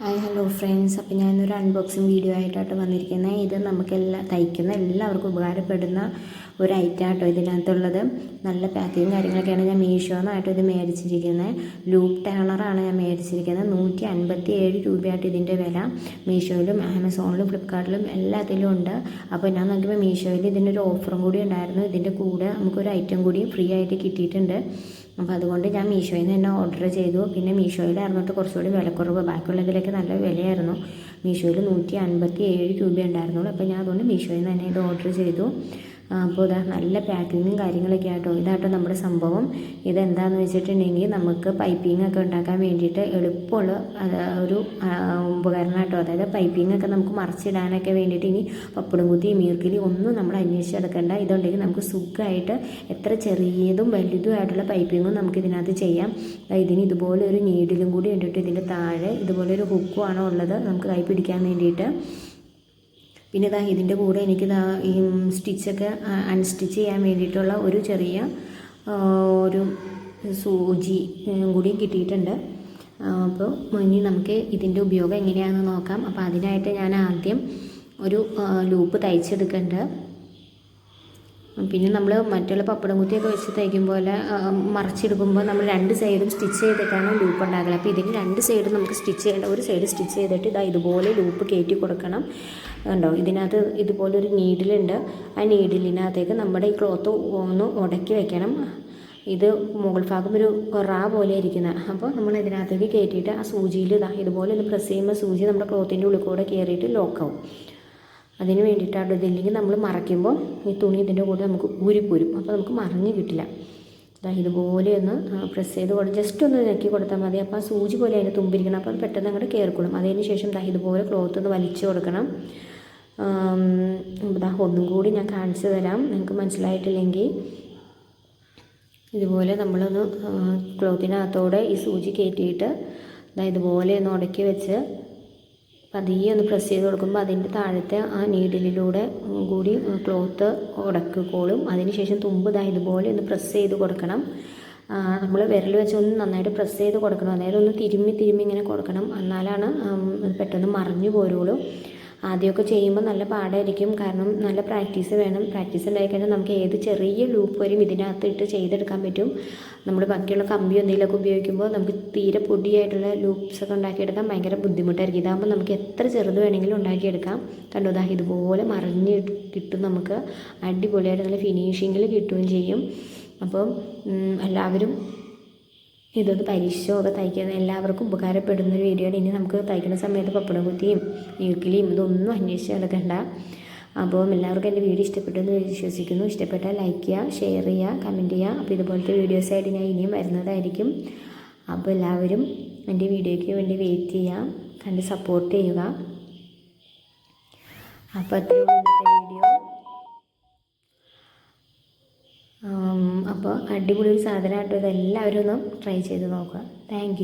Hi hello friends അപ്പോൾ ഞാനൊരു unboxing video ആയിട്ടാണ് വന്നിരിക്കുന്നത് ഇത് നമുക്കെല്ലാം തയ്ക്കുന്ന എല്ലാവർക്കും ഉപകാരപ്പെടുന്ന ഒരു ഐറ്റം ആട്ടോ ഇതിനകത്തുള്ളത്. നല്ല പാക്കിങ് കാര്യങ്ങളൊക്കെയാണ് ഞാൻ മീഷോന്നായിട്ട് ഇത് മേടിച്ചിരിക്കുന്നത് ലൂപ്പ് ടേണറാണ് ഞാൻ മേടിച്ചിരിക്കുന്നത് നൂറ്റി അൻപത്തി ഏഴ് രൂപയായിട്ട് ഇതിന്റെ വില. മീഷോയിലും ആമസോണിലും ഫ്ലിപ്കാർട്ടിലും എല്ലാത്തിലും ഉണ്ട്. അപ്പോൾ ഞാൻ നോക്കിയപ്പോൾ മീഷോയിൽ ഇതിന്റെ ഒരു ഓഫറും കൂടി ഉണ്ടായിരുന്നു. ഇതിന്റെ കൂടെ നമുക്കൊരു ഐറ്റം കൂടി ഫ്രീ ആയിട്ട് കിട്ടിയിട്ടുണ്ട്. അപ്പോൾ അതുകൊണ്ട് ഞാൻ മീഷോയിൽ നിന്ന് തന്നെ ഓർഡർ ചെയ്തു. പിന്നെ മീഷോയിലായിരുന്നിട്ട് കുറച്ചുകൂടി വിലക്കുറവ്. ബാക്കിയുള്ളതിലൊക്കെ നല്ല വിലയായിരുന്നു. മീഷോയിൽ നൂറ്റി അൻപത്തി ഏഴ് രൂപ ഉണ്ടായിരുന്നുള്ളൂ. അപ്പോൾ ഞാൻ അതുകൊണ്ട് മീഷോയിൽ നിന്ന് തന്നെ ഇത് ഓർഡർ ചെയ്തു. അപ്പോൾ ഇതാ നല്ല പാക്കിങ്ങും കാര്യങ്ങളൊക്കെ ആട്ടോ. ഇതാട്ടോ നമ്മുടെ സംഭവം. ഇതെന്താണെന്ന് വെച്ചിട്ടുണ്ടെങ്കിൽ നമുക്ക് പൈപ്പിംഗ് ഒക്കെ ഉണ്ടാക്കാൻ വേണ്ടിയിട്ട് എളുപ്പമുള്ള ഒരു ഉപകരണം കേട്ടോ അതായത് പൈപ്പിംഗ് ഒക്കെ നമുക്ക് മറിച്ചിടാനൊക്കെ വേണ്ടിയിട്ട് ഇനി പപ്പടം കുത്തി മീർക്കിലി ഒന്നും നമ്മൾ അന്വേഷിച്ചെടുക്കേണ്ട ഇതുണ്ടെങ്കിൽ നമുക്ക് സുഖമായിട്ട് എത്ര ചെറിയതും വലുതും ആയിട്ടുള്ള പൈപ്പിങ്ങും നമുക്ക് ഇതിനകത്ത് ചെയ്യാം. ഇതിന് ഇതുപോലെ ഒരു നീഡിലും കൂടി ഉണ്ടിട്ട് ഇതിന്റെ താഴെ ഇതുപോലെ ഒരു ഹുക്കും ആണോ ഉള്ളത് നമുക്ക് കൈ പിടിക്കാൻ വേണ്ടിയിട്ട്. പിന്നെ ഇതാ ഇതിന്റെ കൂടെ എനിക്ക് ഈ സ്റ്റിച്ചൊക്കെ അൺസ്റ്റിച്ച് ചെയ്യാൻ വേണ്ടിയിട്ടുള്ള ഒരു ചെറിയ ഒരു സൂചി കൂടി കിട്ടിയിട്ടുണ്ട്. അപ്പോൾ ഇനി നമുക്ക് ഇതിന്റെ ഉപയോഗം എങ്ങനെയാണെന്ന് നോക്കാം. അപ്പോൾ അതിനായിട്ട് ഞാൻ ആദ്യം ഒരു ലൂപ്പ് തയ്ച്ചെടുക്കേണ്ടത് പിന്നെ നമ്മൾ മറ്റുള്ള പപ്പടം കുത്തിയൊക്കെ വെച്ച് തയ്ക്കും പോലെ മറച്ചെടുക്കുമ്പോൾ നമ്മൾ രണ്ട് സൈഡും സ്റ്റിച്ച് ചെയ്തിട്ടാണ് ലൂപ്പ് ഉണ്ടാക്കുന്നത് അപ്പോൾ ഇതിന് രണ്ട് സൈഡും നമുക്ക് സ്റ്റിച്ച് ചെയ്യേണ്ട ഒരു സൈഡ് സ്റ്റിച്ച് ചെയ്തിട്ട് ഇതാ ഇതുപോലെ ലൂപ്പ് കയറ്റി കൊടുക്കണം. ഉണ്ടോ ഇതിനകത്ത് ഇതുപോലെ ഒരു നീഡിലുണ്ട്. ആ നീഡിലിനകത്തേക്ക് നമ്മുടെ ഈ ക്ലോത്ത് ഒന്ന് ഉടക്കി വെക്കണം. ഇത് മുകൾ ഭാഗം ഒരു റാ പോലെ ഇരിക്കുന്നത് അപ്പോൾ നമ്മൾ ഇതിനകത്തേക്ക് കയറ്റിയിട്ട് ആ സൂചിയിൽ ഇതാ ഇതുപോലെ ഒന്ന് പ്രസ് ചെയ്യുമ്പോൾ സൂചി നമ്മുടെ ക്ലോത്തിന്റെ ഉള്ളിൽ കൂടെ കയറിയിട്ട് ലോക്കാവും അതിന് വേണ്ടിയിട്ടാണ് ഇതില്ലെങ്കിൽ നമ്മൾ മറയ്ക്കുമ്പോൾ ഈ തുണി ഇതിന്റെ കൂടെ നമുക്ക് ഊരിപ്പോരും. അപ്പോൾ നമുക്ക് മറിഞ്ഞ് കിട്ടില്ല. ഇതാ ഇതുപോലെ ഒന്ന് പ്രസ് ചെയ്ത് കൊടുത്ത് ജസ്റ്റ് ഒന്ന് ഞെക്കി കൊടുത്താൽ മതി. അപ്പോൾ ആ സൂചി പോലെ അതിന് തുമ്പിരിക്കണം. അപ്പോൾ അത് പെട്ടെന്ന് അങ്ങോട്ട് കയറിക്കൊള്ളും അതിന് ശേഷം ദാ ഇതുപോലെ ക്ലോത്ത് ഒന്ന് വലിച്ചു കൊടുക്കണം. ദാ ഒന്നും കൂടി ഞാൻ കാണിച്ചു തരാം. നിങ്ങൾക്ക് മനസ്സിലായിട്ടില്ലെങ്കിൽ ഇതുപോലെ നമ്മളൊന്ന് ക്ലോത്തിനകത്തോടെ ഈ സൂചി കയറ്റിയിട്ട് ഇതുപോലെ ഒന്ന് ഉടക്കി വെച്ച് പതിയെ ഒന്ന് പ്രസ് ചെയ്ത് കൊടുക്കുമ്പോൾ അതിന്റെ താഴത്തെ ആ നീഡിലൂടെ കൂടി ക്ലോത്ത് ഉടക്കിക്കോളും അതിനുശേഷം തുമ്പ് ഇതാ ഇതുപോലെ ഒന്ന് പ്രസ് ചെയ്ത് കൊടുക്കണം. നമ്മൾ വിരൽ വെച്ച് ഒന്ന് നന്നായിട്ട് പ്രസ് ചെയ്ത് കൊടുക്കണം. അതായത് ഒന്ന് തിരുമ്മി തിരുമ്മി ഇങ്ങനെ കൊടുക്കണം. എന്നാലാണ് പെട്ടെന്ന് മറിഞ്ഞു പോരുള്ളൂ. ആദ്യമൊക്കെ ചെയ്യുമ്പോൾ നല്ല പാടായിരിക്കും. കാരണം നല്ല പ്രാക്ടീസ് വേണം. പ്രാക്ടീസ് ഉണ്ടായിക്കഴിഞ്ഞാൽ നമുക്ക് ഏത് ചെറിയ ലൂപ്പ് വരും ഇതിനകത്ത് ഇട്ട് ചെയ്തെടുക്കാൻ പറ്റും. നമ്മൾ ബാക്കിയുള്ള കമ്പി എന്തെങ്കിലുമൊക്കെ ഉപയോഗിക്കുമ്പോൾ നമുക്ക് തീരെ പൊടിയായിട്ടുള്ള ലൂപ്സ് ഒക്കെ ഉണ്ടാക്കിയെടുക്കാൻ ഭയങ്കര ബുദ്ധിമുട്ടായിരിക്കും. ഇതാകുമ്പോൾ നമുക്ക് എത്ര ചെറുത് വേണമെങ്കിലും ഉണ്ടാക്കിയെടുക്കാം. കണ്ടോ ഇതാ ഇതുപോലെ മറിഞ്ഞ് കിട്ടും നമുക്ക്. അടിപൊളിയായിട്ട് നല്ല ഫിനിഷിങ്ങിൽ കിട്ടുകയും ചെയ്യും. അപ്പം എല്ലാവരും ഇതൊന്ന് പരീക്ഷിച്ചൊക്കെ തയ്ക്കുന്ന എല്ലാവർക്കും ഉപകാരപ്പെടുന്ന ഒരു വീഡിയോ ഇനി നമുക്ക് തയ്ക്കുന്ന സമയത്ത് പപ്പടം കുത്തിയും ഈർക്കിലിയും ഇതൊന്നും അന്വേഷിച്ച് നടക്കണ്ട. അപ്പോൾ എല്ലാവർക്കും എന്റെ വീഡിയോ ഇഷ്ടപ്പെട്ടെന്ന് വിശ്വസിക്കുന്നു. ഇഷ്ടപ്പെട്ടാൽ ലൈക്ക് ചെയ്യുക ഷെയർ ചെയ്യുക കമന്റ് ചെയ്യുക. അപ്പോൾ ഇതുപോലത്തെ വീഡിയോസായിട്ട് ഞാൻ ഇനിയും വരുന്നതായിരിക്കും. അപ്പോൾ എല്ലാവരും എന്റെ വീഡിയോയ്ക്ക് വേണ്ടി വെയിറ്റ് ചെയ്യുക കണ്ട് സപ്പോർട്ട് ചെയ്യുക. അപ്പോൾ അത്രയും വീഡിയോ അപ്പോൾ അടിപൊളി ഒരു സാധനമായിട്ട് ഇതെല്ലാവരും ഒന്ന് ട്രൈ ചെയ്ത് നോക്കുക. താങ്ക്